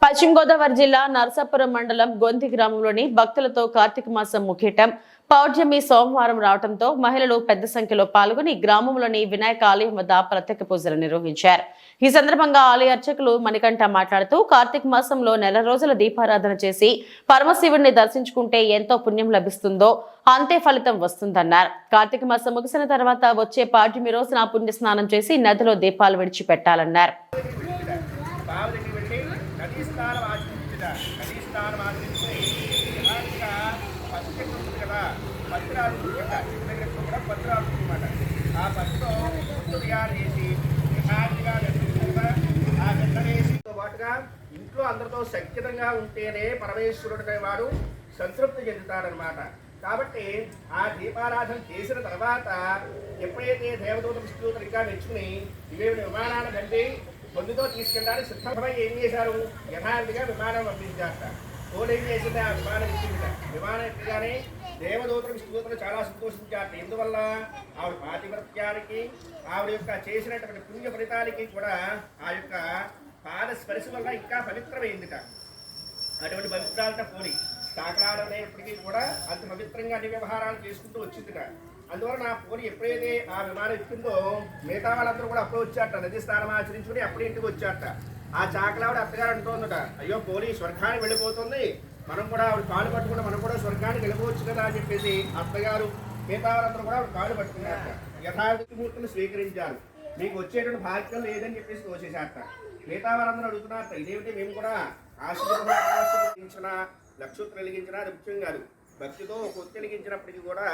పశ్చిమ గోదావరి జిల్లా నరసాపురం మండలం గొంతి గ్రామంలోని భక్తులతో కార్తీక మాసం ముఖ్యటం పౌర్ణమి సోమవారం రావడంతో మహిళలు పెద్ద సంఖ్యలో పాల్గొని గ్రామంలోని వినాయక ఆలయం వద్ద ప్రత్యేక పూజలు నిర్వహించారు. ఈ సందర్భంగా ఆలయ అర్చకులు మణికంఠ మాట్లాడుతూ కార్తీక మాసంలో నెల రోజుల దీపారాధన చేసి పరమశివుడిని దర్శించుకుంటే ఎంతో పుణ్యం లభిస్తుందో అంతే ఫలితం వస్తుందన్నారు. కార్తీక మాసం ముగిసిన తర్వాత వచ్చే పాడ్యమి రోజున పుణ్య స్నానం చేసి నదిలో దీపాలు విడిచిపెట్టాలన్నారు. స్థానం ఆచరించుట నదీ స్నానం ఆచరించి యథావిధిగా ఉంది కదా పత్రాలు చెట్టు కూడా పత్రాలు అనమాట ఆ పత్రం ముందు తయారు చేసి యథావిధిగా దర్శించుకుంటా ఆ వెంటనేసితో పాటుగా ఇంట్లో అందరితో సఖ్యతంగా ఉంటేనే పరమేశ్వరుడు వాడు సంతృప్తి చెందుతాడనమాట కాబట్టి ఆ దీపారాధన చేసిన తర్వాత ఎప్పుడైతే దేవదూత విష్ణుదూతలు ఇంకా మెచ్చుకుని ఇవేమి విమానాల కంటే పొందుతో తీసుకెళ్ళడానికి సిద్ధమై ఏం చేశారు? యథార్థిగా విమానం పంపించారట తోడు ఏం చేసింది? ఆ విమానం ఇచ్చింది విమానం ఎక్కగానే దేవదూతలు విష్ణుదూతలు చాలా సంతోషించారు ఎందువల్ల? ఆవిడ పాతివ్రత్యానికి ఆవిడ యొక్క చేసినటువంటి పుణ్య ఫలితానికి కూడా ఆ యొక్క పాద స్పర్శ వల్ల ఇంకా పవిత్రమైందిట. అటువంటి పవిత్రాలతో పోలి శాఖలాలు అనేప్పటికీ కూడా అంత పవిత్రంగా అన్ని వ్యవహారాలు చేసుకుంటూ వచ్చిందిట. అందువల్ల నా పోలి ఎప్పుడైతే ఆ విమానం ఎక్కిందో మిగతా వాళ్ళందరూ కూడా అప్పుడు వచ్చాట నది స్నానం ఆచరించుకుని అప్పుడే ఇంటికి వచ్చాట ఆ చాకలావిడ అత్తగారు అంటోందట అయ్యో పోలి స్వర్గానికి వెళ్ళిపోతుంది. మనం కూడా ఆవిడ కాలు పట్టుకుంటే మనం కూడా స్వర్గానికి వెళ్ళిపోవచ్చు కదా అని చెప్పేసి అత్తగారు మిగతా వాళ్ళందరూ కూడా ఆవిడ కాలు పట్టుకున్నారట. యథావిధి మూర్తిని స్వీకరించారు. మీకు వచ్చేటువంటి బాధ్యత లేదని చెప్పేసి తోసేశారట. మిగతా వారందరూ అడుగుతున్నారు ఇదేమిటి మేము కూడా ఆశ్రయించిన లక్షోత్తరం వెలిగించిన అది ముఖ్యం కాదు. భక్తితో కొత్తలిగించినప్పటికీ కూడా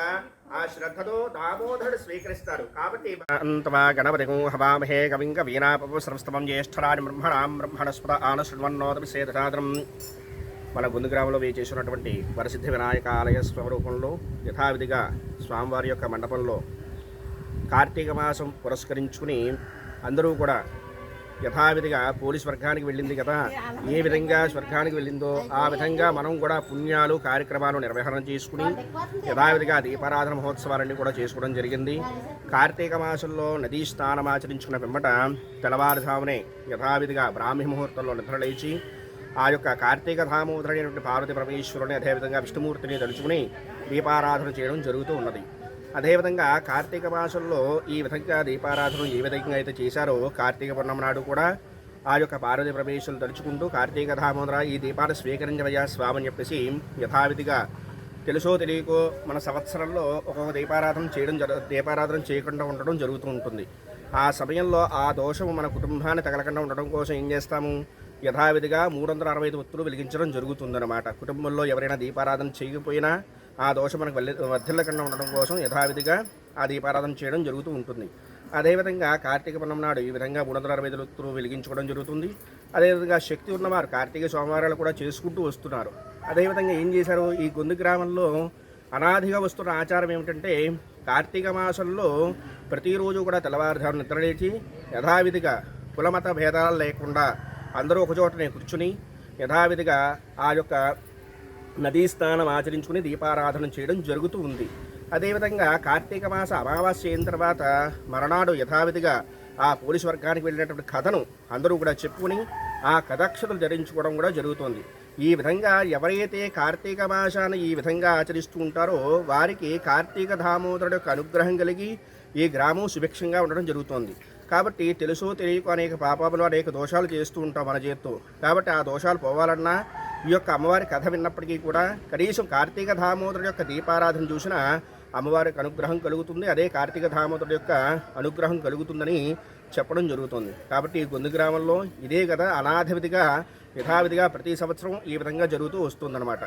ఆ శ్రద్ధతో దామోదరుడు స్వీకరిస్తారు. కాబట్టి అంతమా గణపతి హవామహే కవింగ వీణాపపు సంస్తమం జ్యేష్ఠరాజు బ్రహ్మణాం బ్రహ్మణస్పద ఆనశృణ్వన్నోదమి సేదసాదరం మన గుండు గ్రామంలో వేచేసినటువంటి వరసిద్ధి వినాయక ఆలయ స్వరూపంలో యథావిధిగా స్వామివారి యొక్క మండపంలో కార్తీక మాసం పురస్కరించుకుని అందరూ కూడా యథావిధిగా పోలీస్ వర్గానికి వెళ్ళింది కదా? ఏ విధంగా స్వర్గానికి వెళ్ళిందో ఆ విధంగా మనం కూడా పుణ్యాలు కార్యక్రమాలు నిర్వహణ చేసుకుని యథావిధిగా దీపారాధన మహోత్సవాలన్నీ కూడా చేసుకోవడం జరిగింది. కార్తీక మాసంలో నదీ స్నానం ఆచరించుకున్న పిమ్మట తెల్లవారుజామునే యథావిధిగా బ్రాహ్మీ ముహూర్తంలో నిద్రలేచి ఆ యొక్క కార్తీక ధామోదరైనటువంటి పార్వతి పరమేశ్వరుని అదేవిధంగా విష్ణుమూర్తిని తలుచుకుని దీపారాధన చేయడం జరుగుతూ ఉన్నది. అదేవిధంగా కార్తీక మాసంలో ఈ విధంగా దీపారాధన ఏ విధంగా అయితే చేశారో కార్తీక పౌర్ణమి నాడు కూడా ఆ యొక్క పార్వతి ప్రవేశం తలుచుకుంటూ కార్తీక ధామోదర ఈ దీపాన్ని స్వీకరించవయ్యా స్వామి అని చెప్పేసి యథావిధిగా తెలుసో తెలియకో మన సంవత్సరంలో ఒక్కొక్క దీపారాధన చేయడం జరు దీపారాధన చేయకుండా ఉండడం జరుగుతూ ఉంటుంది. ఆ సమయంలో ఆ దోషము మన కుటుంబాన్ని తగలకుండా ఉండడం కోసం ఏం చేస్తాము? యథావిధిగా మూడు వందల అరవై ఐదు ఒత్తులు వెలిగించడం జరుగుతుందన్నమాట. కుటుంబంలో ఎవరైనా దీపారాధన చేయకపోయినా ఆ దోషం మనకు వెళ్ళి వర్ధిల్లకుండా ఉండడం కోసం యథావిధిగా ఆ దీపారాధన చేయడం జరుగుతూ ఉంటుంది. అదేవిధంగా కార్తీక పౌర్ణమి నాడు ఈ విధంగా మూడు వందల అరవై ఐదు ఒత్తులు వెలిగించుకోవడం జరుగుతుంది. అదేవిధంగా శక్తి ఉన్నవారు కార్తీక సోమవారాలు కూడా చేసుకుంటూ వస్తున్నారు. అదేవిధంగా ఏం చేశారు? ఈ గొంతు గ్రామంలో అనాదిగా వస్తున్న ఆచారం ఏమిటంటే కార్తీక మాసంలో ప్రతిరోజు కూడా తెల్లవారుజాము నిద్రలేచి యథావిధిగా కులమత భేదాలు లేకుండా అందరూ ఒకచోటనే కూర్చుని యథావిధిగా ఆ యొక్క నదీ స్నానం ఆచరించుకుని దీపారాధన చేయడం జరుగుతూ ఉంది. అదేవిధంగా కార్తీక మాస అమావాస్య అయిన తర్వాత మరనాడు యథావిధిగా ఆ పోలీసు వర్గానికి వెళ్ళినటువంటి కథను అందరూ కూడా చెప్పుకుని ఆ కథాక్షతలు ధరించుకోవడం కూడా జరుగుతుంది. ఈ విధంగా ఎవరైతే కార్తీక మాసాన్ని ఈ విధంగా ఆచరిస్తూ ఉంటారో వారికి కార్తీక దామోదరుడు యొక్క అనుగ్రహం కలిగి ఈ గ్రామం సుభిక్షంగా ఉండడం జరుగుతోంది. కాబట్టి తెలుసో తెలియకు అనేక పాపాలు అనేక దోషాలు చేస్తూ ఉంటాం మన చేత్తో. కాబట్టి ఆ దోషాలు పోవాలన్నా ఈ యొక్క అమ్మవారి కథ విన్నప్పటికీ కూడా కనీసం కార్తీక దామోదరుడు యొక్క దీపారాధన చూసినా అమ్మవారికి అనుగ్రహం కలుగుతుంది. అదే కార్తీక ధామతుడి యొక్క అనుగ్రహం కలుగుతుందని చెప్పడం జరుగుతుంది. కాబట్టి ఈ గొంతు గ్రామంలో ఇదే కదా అనాథవిధిగా యథావిధిగా ప్రతి సంవత్సరం ఈ విధంగా జరుగుతూ వస్తుందన్నమాట.